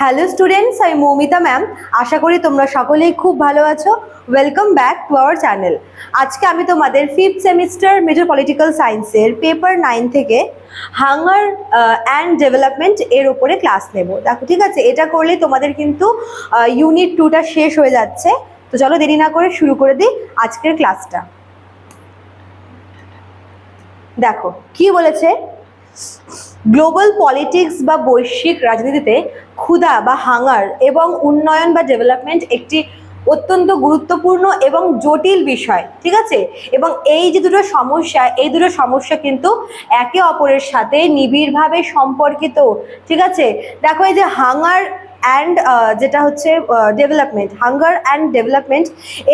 Hello students আমি Moumita ma'am আশা করি তোমরা সকলেই খুব ভালো আছো। Welcome back to our channel আজকে আমি তোমাদের ফিফথ সেমিস্টার মেজর পলিটিক্যাল সায়েন্সের পেপার নাইন থেকে হাঙ্গার অ্যান্ড ডেভেলপমেন্ট এর ওপরে ক্লাস নেব। দেখো, ঠিক আছে? এটা করলে তোমাদের কিন্তু ইউনিট টুটা শেষ হয়ে যাচ্ছে। তো চলো দেরি না করে শুরু করে দিই আজকের ক্লাসটা দেখো, কি বলেছে? গ্লোবাল পলিটিক্স বা বৈশ্বিক রাজনীতিতে ক্ষুধা বা হাঙ্গার এবং উন্নয়ন বা ডেভেলপমেন্ট একটি অত্যন্ত গুরুত্বপূর্ণ এবং জটিল বিষয়, ঠিক আছে? এবং এই যে দুটো সমস্যা, এই দুটো সমস্যা কিন্তু একে অপরের সাথে নিবিড়ভাবে সম্পর্কিত, ঠিক আছে? দেখো এই যে হাঙ্গার অ্যান্ড যেটা হচ্ছে ডেভেলপমেন্ট হাঙ্গার অ্যান্ড ডেভেলপমেন্ট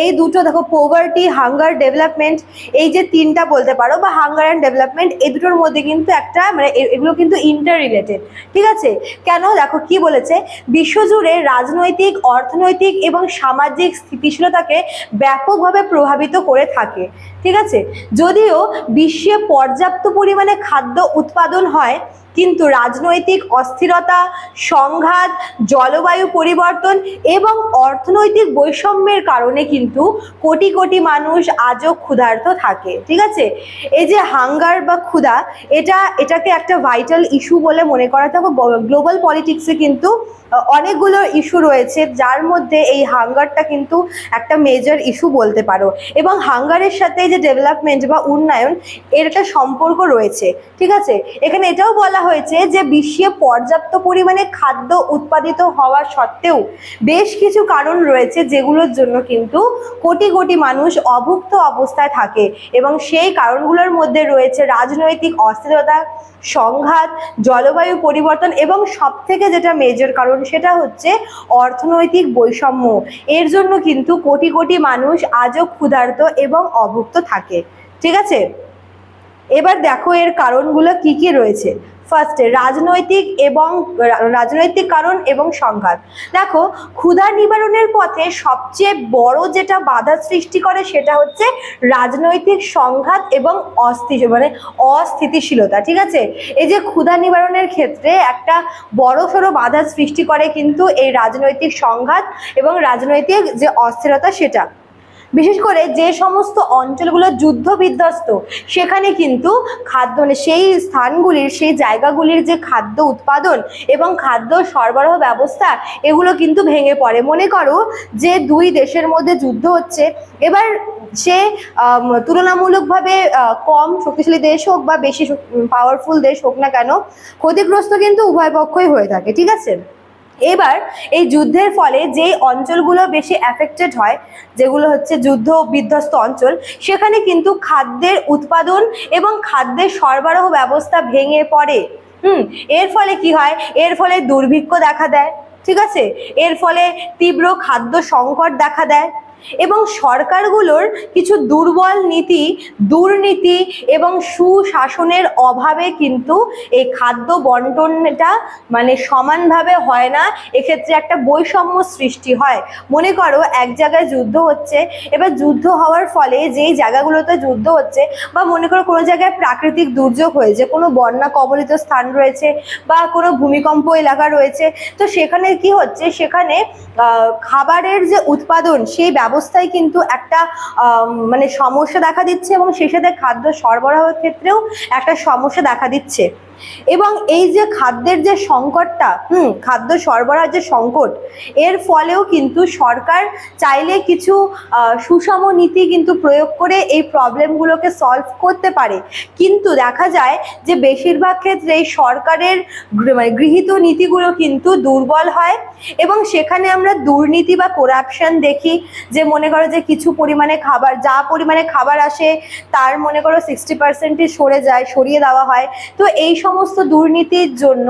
এই দুটো দেখো পোভার্টি হাঙ্গার ডেভেলপমেন্ট এই যে তিনটা বলতে পারো, বা হাঙ্গার অ্যান্ড ডেভেলপমেন্ট এই দুটোর মধ্যে কিন্তু একটা মানে এগুলো কিন্তু ইন্টার রিলেটেড ঠিক আছে? কেন? দেখো কি বলেছে? বিশ্বজুড়ে রাজনৈতিক, অর্থনৈতিক এবং সামাজিক স্থিতিশীলতাকে ব্যাপকভাবে প্রভাবিত করে থাকে, ঠিক আছে? যদিও বিশ্বে পর্যাপ্ত পরিমাণে খাদ্য উৎপাদন হয় কিন্তু রাজনৈতিক অস্থিরতা, সংঘাত, জলবায়ু পরিবর্তন এবং অর্থনৈতিক বৈষম্যের কারণে কিন্তু কোটি কোটি মানুষ আজও ক্ষুধার্ত থাকে, ঠিক আছে? এই যে হাঙ্গার বা ক্ষুধা, এটা, এটাকে একটা ভাইটাল ইস্যু বলে মনে করা থাকে গ্লোবাল পলিটিক্সে কিন্তু অনেকগুলো ইস্যু রয়েছে, যার মধ্যে এই হাঙ্গারটা কিন্তু একটা মেজর ইস্যু বলতে পারো। এবং হাঙ্গারের সাথে যে ডেভেলপমেন্ট বা উন্নয়ন, এর একটা সম্পর্ক রয়েছে, ঠিক আছে? এখানে এটাও বলা হয়েছে যে বিশ্বে পর্যাপ্ত পরিমাণে খাদ্য উৎপাদিত হওয়া সত্ত্বেও বেশ কিছু কারণ রয়েছে যেগুলোর জন্য কিন্তু কোটি কোটি মানুষ অভুক্ত অবস্থায় থাকে এবং সেই কারণগুলোর মধ্যে রয়েছে রাজনৈতিক অস্থিরতা, সংঘাত, জলবায়ু পরিবর্তন এবং সব থেকে যেটা মেজর কারণ সেটা হচ্ছে অর্থনৈতিক বৈষম্য। এর জন্য কিন্তু কোটি কোটি মানুষ আজও ক্ষুধার্ত এবং অভুক্ত থাকে। ঠিক আছে? এবার দেখো এর কারণগুলো কি কি রয়েছে। ফার্স্টে রাজনৈতিক এবং, রাজনৈতিক কারণ এবং সংঘাত। দেখো, ক্ষুধা নিবারণের পথে সবচেয়ে বড় যেটা বাধা সৃষ্টি করে সেটা হচ্ছে রাজনৈতিক সংঘাত এবং অস্থি মানে অস্থিতিশীলতা, ঠিক আছে? এই যে ক্ষুধা নিবারণের ক্ষেত্রে একটা বড় সড়ো বাধা সৃষ্টি করে কিন্তু এই রাজনৈতিক সংঘাত এবং রাজনৈতিক যে অস্থিরতা সেটা। বিশেষ করে যে সমস্ত অঞ্চলগুলো যুদ্ধ বিধ্বস্ত সেখানে কিন্তু খাদ্য মানে সেই স্থানগুলির, সেই জায়গাগুলির যে খাদ্য উৎপাদন এবং খাদ্য সরবরাহ ব্যবস্থা, এগুলো কিন্তু ভেঙে পড়ে। মনে করো যে দুই দেশের মধ্যে যুদ্ধ হচ্ছে, এবার সে তুলনামূলকভাবে কম শক্তিশালী দেশ হোক বা বেশি পাওয়ারফুল দেশ হোক না কেন, ক্ষতিগ্রস্ত কিন্তু উভয় পক্ষই হয়ে থাকে, ঠিক আছে? এবার এই যুদ্ধের ফলে যেই অঞ্চলগুলো বেশি অ্যাফেক্টেড হয়, যেগুলো হচ্ছে যুদ্ধ বিধ্বস্ত অঞ্চল, সেখানে কিন্তু খাদ্যের উৎপাদন এবং খাদ্যের সরবরাহ ব্যবস্থা ভেঙে পড়ে। হুম, এর ফলে কি হয়? এর ফলে দুর্ভিক্ষ দেখা দেয়, ঠিক আছে? এর ফলে তীব্র খাদ্য সংকট দেখা দেয়। এবং সরকারগুলোর কিছু দুর্বল নীতি, দুর্নীতি এবং সুশাসনের অভাবে কিন্তু এই খাদ্য বন্টনটা মানে সমানভাবে হয় না। এক্ষেত্রে একটা বৈষম্য সৃষ্টি হয়। মনে করো এক জায়গায় যুদ্ধ হচ্ছে, এবার যুদ্ধ হওয়ার ফলে যেই জায়গাগুলোতে যুদ্ধ হচ্ছে বা মনে করো কোনো জায়গায় প্রাকৃতিক দুর্যোগ হয়েছে, কোনো বন্যা কবলিত স্থান রয়েছে বা কোনো ভূমিকম্প এলাকা রয়েছে, তো সেখানে কি হচ্ছে? সেখানে খাবারের যে উৎপাদন, সেই ব্যবস্থায় কিন্তু একটা মানে সমস্যা দেখা দিচ্ছে এবং সেই সাথে খাদ্য সরবরাহের ক্ষেত্রেও একটা সমস্যা দেখা দিচ্ছে। এবং এই যে খাদ্যের যে সংকটটা, হুম, খাদ্য সরবরাহের যে সংকট, এর ফলেও কিন্তু সরকার চাইলে কিছু সুষম নীতি কিন্তু প্রয়োগ করে এই প্রবলেমগুলোকে সলভ করতে পারে। কিন্তু দেখা যায় যে বেশিরভাগ ক্ষেত্রে এই সরকারের মানে গৃহীত নীতিগুলো কিন্তু দুর্বল হয় এবং সেখানে আমরা দুর্নীতি বা করাপশন দেখি যে মনে করো যে কিছু পরিমাণে খাবার, যা পরিমাণে খাবার আসে তার মনে করো সিক্সটি পার্সেন্টই সরে যায়, সরিয়ে দেওয়া হয়। তো এই সমস্ত দুর্নীতির জন্য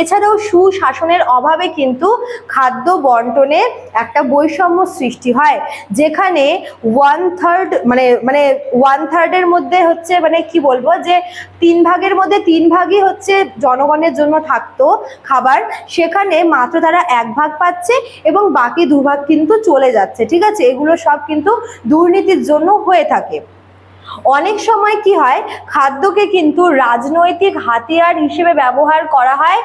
এছাড়াও সুশাসনের অভাবে কিন্তু খাদ্য বন্টনে একটা বৈষম্য সৃষ্টি হয়। যেখানে ওয়ান থার্ড মানে মানে ওয়ান থার্ডের মধ্যে হচ্ছে মানে কি বলব যে তিন ভাগের মধ্যে তিন ভাগই হচ্ছে জনগণের জন্য থাকতো খাবার। সেখানে মাত্র তারা এক ভাগ পাচ্ছে এবং বাকি দু ভাগ কিন্তু চলে যাচ্ছে, ঠিক আছে? এগুলো সব কিন্তু দুর্নীতির জন্য হয়ে থাকে। অনেক সময় কি হয়, খাদ্যকে কিন্তু রাজনৈতিক হাতিয়ার হিসেবে ব্যবহার করা হয়,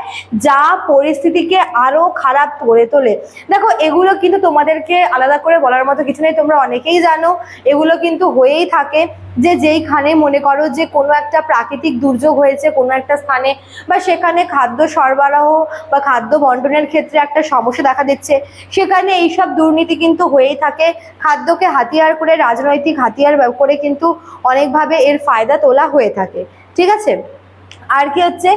যা পরিস্থিতিকে আরও খারাপ করে তোলে। দেখো, এগুলো কিন্তু তোমাদেরকে আলাদা করে বলার মতো কিছু নেই, তোমরা অনেকেই জানো, এগুলো কিন্তু হয়েই থাকে। যে যেইখানে মনে করো যে কোনো একটা প্রাকৃতিক দুর্যোগ হয়েছে কোনো একটা স্থানে বা সেখানে খাদ্য সরবরাহ বা খাদ্য বন্টনের ক্ষেত্রে একটা সমস্যা দেখা দিচ্ছে, সেখানে এইসব দুর্নীতি কিন্তু হয়েই থাকে। খাদ্যকে হাতিয়ার করে, রাজনৈতিক হাতিয়ার করে কিন্তু অনেকভাবে এর ফায়দা তোলা হয়ে থাকে। ঠিক আছে? আর কি হচ্ছে?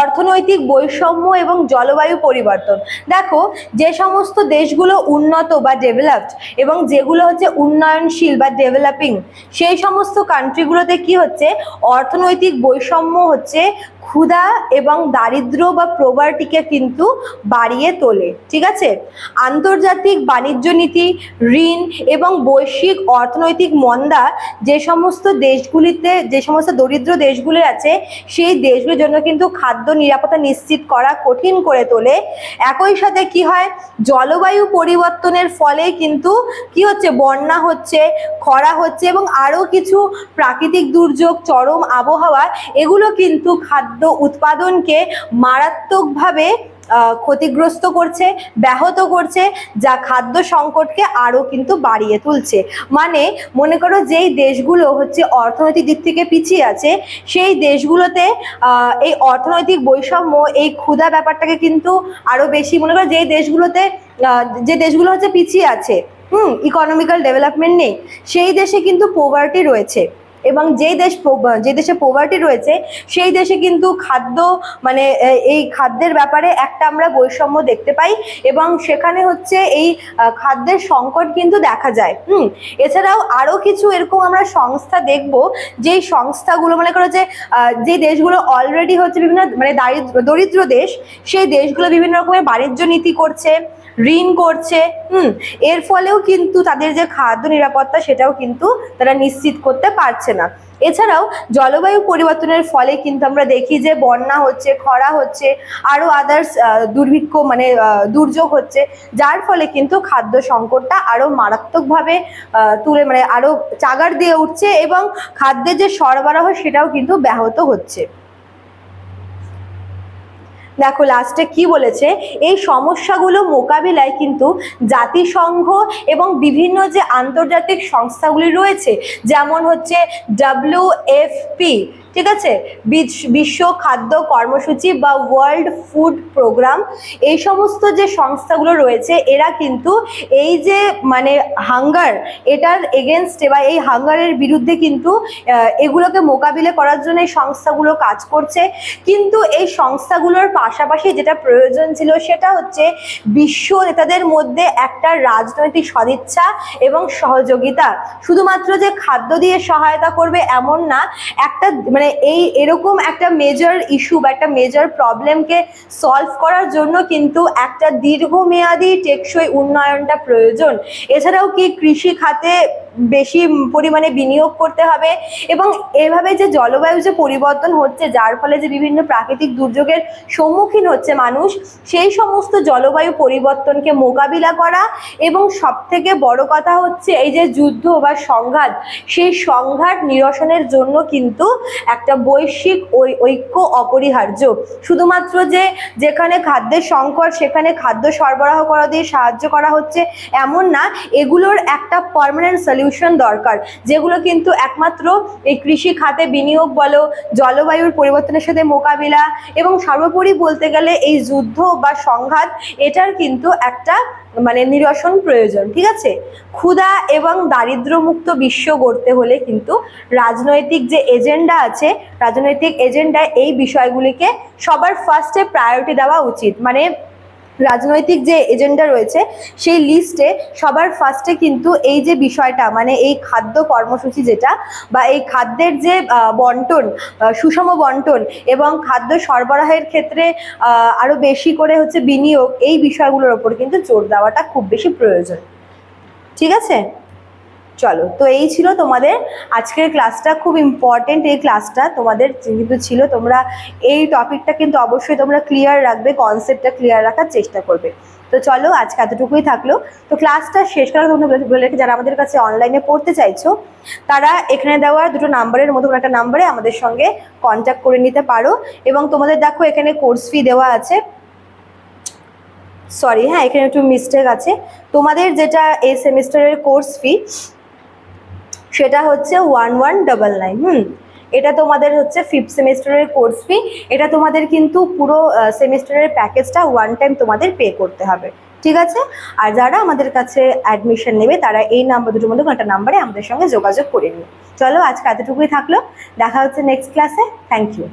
অর্থনৈতিক বৈষম্য এবং জলবায়ু পরিবর্তন। দেখো, যে সমস্ত দেশগুলো উন্নত বা ডেভেলপড এবং যেগুলো হচ্ছে উন্নয়নশীল বা ডেভেলপিং সেই সমস্ত কান্ট্রিগুলোতে কি হচ্ছে? অর্থনৈতিক বৈষম্য হচ্ছে ক্ষুধা এবং দারিদ্র বা প্রভার্টিকে কিন্তু বাড়িয়ে তোলে, ঠিক আছে? আন্তর্জাতিক বাণিজ্য নীতি, ঋণ এবং বৈশ্বিক অর্থনৈতিক মন্দা যে সমস্ত দেশগুলিতে, যে সমস্ত দরিদ্র দেশগুলি আছে, সেই দেশগুলির জন্য কিন্তু খাদ্য নিরাপত্তা নিশ্চিত করা কঠিন করে তোলে। একই সাথে কি হয়? জলবায়ু পরিবর্তনের ফলে কিন্তু কি হচ্ছে? বন্যা হচ্ছে, খরা হচ্ছে এবং আরও কিছু প্রাকৃতিক দুর্যোগ, চরম আবহাওয়া, এগুলো কিন্তু খাদ্য উৎপাদনকে মারাত্মকভাবে ক্ষতিগ্রস্ত করছে, ব্যাহত করছে, যা খাদ্য সংকটকে আরও কিন্তু বাড়িয়ে তুলছে। মানে মনে করো যেই দেশগুলো হচ্ছে অর্থনৈতিক দিক থেকে পিছিয়ে আছে, সেই দেশগুলোতে এই অর্থনৈতিক বৈষম্য, এই ক্ষুধা ব্যাপারটাকে কিন্তু আরও বেশি, মনে করো যেই দেশগুলোতে যে দেশগুলো হচ্ছে পিছিয়ে আছে, হুম ইকোনমিক্যাল ডেভেলপমেন্ট নেই, সেই দেশে কিন্তু পোভার্টি রয়েছে। এবং যেই দেশ যে দেশে পোভার্টি রয়েছে, সেই দেশে কিন্তু খাদ্য মানে এই খাদ্যের ব্যাপারে একটা আমরা বৈষম্য দেখতে পাই এবং সেখানে হচ্ছে এই খাদ্যের সংকট কিন্তু দেখা যায়। হুম, এছাড়াও আরও কিছু এরকম আমরা সংস্থা দেখব, যেই সংস্থাগুলো মনে করো যে যে দেশগুলো অলরেডি হচ্ছে বিভিন্ন মানে দারিদ্র, দরিদ্র দেশ, সেই দেশগুলো বিভিন্ন রকমের বাণিজ্য নীতি করছে ঋণ করছে, হুম, এর ফলেও কিন্তু তাদের যে খাদ্য নিরাপত্তা সেটাও কিন্তু তারা নিশ্চিত করতে পারছে না। এছাড়াও জলবায়ু পরিবর্তনের ফলে কিন্তু আমরা দেখি যে বন্যা হচ্ছে, খরা হচ্ছে, আরও আদার্স দুর্ভিক্ষ মানে দুর্যোগ হচ্ছে, যার ফলে কিন্তু খাদ্য সংকটটা আরও মারাত্মকভাবে তুলে মানে আরও চাগার দিয়ে উঠছে এবং খাদ্যের যে সরবরাহ সেটাও কিন্তু ব্যাহত হচ্ছে। দেখো লাস্টে কি বলেছে? এই সমস্যাগুলো মোকাবিলায় কিন্তু জাতিসংঘ এবং বিভিন্ন যে আন্তর্জাতিক সংস্থাগুলি রয়েছে, যেমন হচ্ছে ডাব্লিউএফপি ঠিক আছে? বিশ- বিশ্ব খাদ্য কর্মসূচি বা ওয়ার্ল্ড ফুড প্রোগ্রাম এই সমস্ত যে সংস্থাগুলো রয়েছে, এরা কিন্তু এই যে মানে হাঙ্গার এটার এগেনস্টে বা এই হাঙ্গারের বিরুদ্ধে কিন্তু এগুলোকে মোকাবিলা করার জন্য এই সংস্থাগুলো কাজ করছে। কিন্তু এই সংস্থাগুলোর পাশাপাশি যেটা প্রয়োজন ছিল, সেটা হচ্ছে বিশ্ব নেতাদের মধ্যে একটা রাজনৈতিক সদিচ্ছা এবং সহযোগিতা। শুধুমাত্র যে খাদ্য দিয়ে সহায়তা করবে এমন না, একটা মানে এই এরকম একটা মেজর ইস্যু বা একটা মেজর প্রবলেমকে সলভ করার জন্য কিন্তু একটা দীর্ঘমেয়াদী টেকসই উন্নয়নটা প্রয়োজন। এছাড়াও কি কৃষি খাতে বেশি পরিমাণে বিনিয়োগ করতে হবে এবং এভাবে যে জলবায়ু যে পরিবর্তন হচ্ছে, যার ফলে যে বিভিন্ন প্রাকৃতিক দুর্যোগের সম্মুখীন হচ্ছে মানুষ, সেই সমস্ত জলবায়ু পরিবর্তনকে মোকাবিলা করা এবং সব থেকে বড় কথা হচ্ছে এই যে যুদ্ধ বা সংঘাত, সেই সংঘাত নিরসনের জন্য কিন্তু একটা বৈশ্বিক ঐ- ঐক্য অপরিহার্য। শুধুমাত্র যে যেখানে খাদ্যের সংকট, সেখানে খাদ্য সরবরাহ করা দিয়ে সাহায্য করা হচ্ছে এমন না, এগুলোর একটা পার্মানেন্ট সলিউশন দরকার, যেগুলো কিন্তু একমাত্র এই কৃষি খাতে বিনিয়োগ বলো, জলবায়ুর পরিবর্তনের সাথে মোকাবিলা এবং সর্বোপরি বলতে গেলে এই যুদ্ধ বা সংঘাত, এটার কিন্তু একটা মানে নিরসন প্রয়োজন, ঠিক আছে? ক্ষুধা এবং দারিদ্র্যমুক্ত বিশ্ব গড়তে হলে কিন্তু রাজনৈতিক যে এজেন্ডা আছে, রাজনৈতিক এজেন্ডায় এই বিষয়গুলিকে সবার ফার্স্টে প্রায়োরিটি দেওয়া উচিত। মানে রাজনৈতিক যে এজেন্ডা রয়েছে, সেই লিস্টে সবার ফার্স্টে কিন্তু এই যে বিষয়টা মানে এই খাদ্য কর্মসূচি যেটা বা এই খাদ্যের যে বন্টন সুষম বন্টন এবং খাদ্য সরবরাহের ক্ষেত্রে আরও আরও বেশি করে হচ্ছে বিনিয়োগ, এই বিষয়গুলোর ওপর কিন্তু জোর দেওয়াটা খুব বেশি প্রয়োজন। ঠিক আছে? চলো, তো এই ছিল তোমাদের আজকের ক্লাসটা খুব ইম্পর্টেন্ট এই ক্লাসটা তোমাদের কিন্তু ছিল, তোমরা এই টপিকটা কিন্তু অবশ্যই তোমরা ক্লিয়ার রাখবে কনসেপ্টটা ক্লিয়ার রাখার চেষ্টা করবে। তো চলো, আজকে এতটুকুই থাকল। তো ক্লাসটা শেষ করার জন্য বলে- রেখে, যারা আমাদের কাছে অনলাইনে পড়তে চাইছো, তারা এখানে দেওয়া দুটো নাম্বারের মতো একটা নাম্বারে আমাদের সঙ্গে কন্ট্যাক্ট করে নিতে পারো। এবং তোমাদের দেখো, এখানে কোর্স ফি দেওয়া আছে। সরি হ্যাঁ এখানে একটু মিস্টেক আছে। তোমাদের যেটা এই সেমিস্টারের কোর্স ফি সেটা হচ্ছে ওয়ান ওয়ান ডাবল নাইন, হুম? এটা তোমাদের হচ্ছে ফিফথ সেমিস্টারের কোর্স ফি এটা তোমাদের কিন্তু পুরো সেমিস্টারের প্যাকেজটা ওয়ান টাইম তোমাদের পে করতে হবে, ঠিক আছে? আর যারা আমাদের কাছে অ্যাডমিশন নেবে, তারা এই নাম্বার দুটোর মধ্যে একটা নাম্বারে আমাদের সঙ্গে যোগাযোগ করে নিও। চলো আজকে এতটুকুই থাকল, দেখা হচ্ছে নেক্সট ক্লাসে থ্যাংক ইউ